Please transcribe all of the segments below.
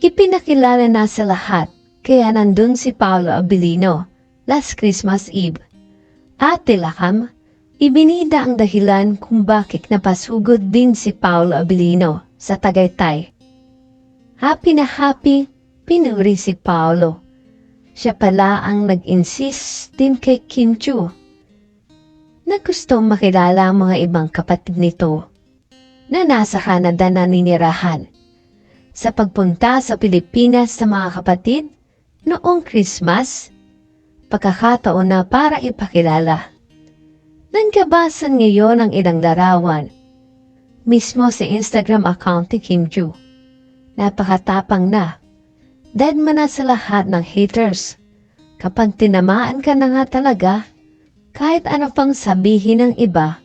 Ipinakilala na sa lahat, kaya nandun si Paolo Abilino, last Christmas Eve. At tilakam, ibinida ang dahilan kung bakit napasugod din si Paolo Abilino sa Tagaytay. Happy na happy, pinuri si Paolo. Siya pala ang nag-insist din kay Kim Chu na makilala ang mga ibang kapatid nito na nasa Canada na ninirahan sa pagpunta sa Pilipinas sa mga kapatid noong Christmas, pagkakataon na para ipakilala. Nanggabasan ngayon ang ilang larawan, mismo sa Instagram account ni Kim Ju. Napakatapang na. Dead man na sa lahat ng haters. Kapag tinamaan ka na nga talaga, kahit ano pang sabihin ng iba,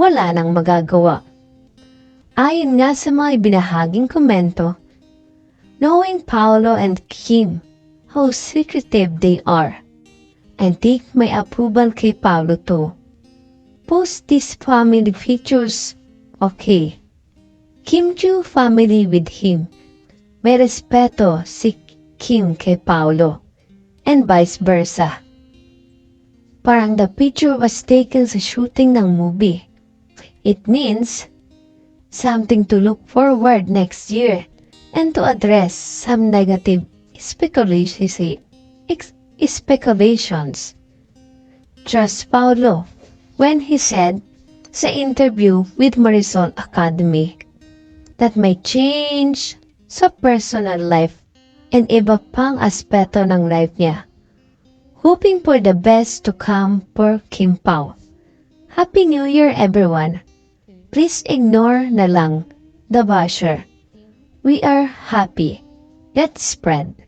wala nang magagawa. Ayon nga sa mga ibinahaging komento, knowing Paolo and Kim, how secretive they are, I think may approval kay Paolo to. Post these family pictures, okay. Kim Ju family with him. May respeto si Kim kay Paolo, and vice versa. Parang the picture was taken sa shooting ng movie. It means something to look forward next year and to address some negative speculations. speculations. Trust Paulo when he said sa interview with Marisol Academy that may change sa personal life and iba pang aspeto ng life niya. Hoping for the best to come for Kim Pao. Happy New Year everyone! Please ignore na lang the basher. We are happy. Let's spread.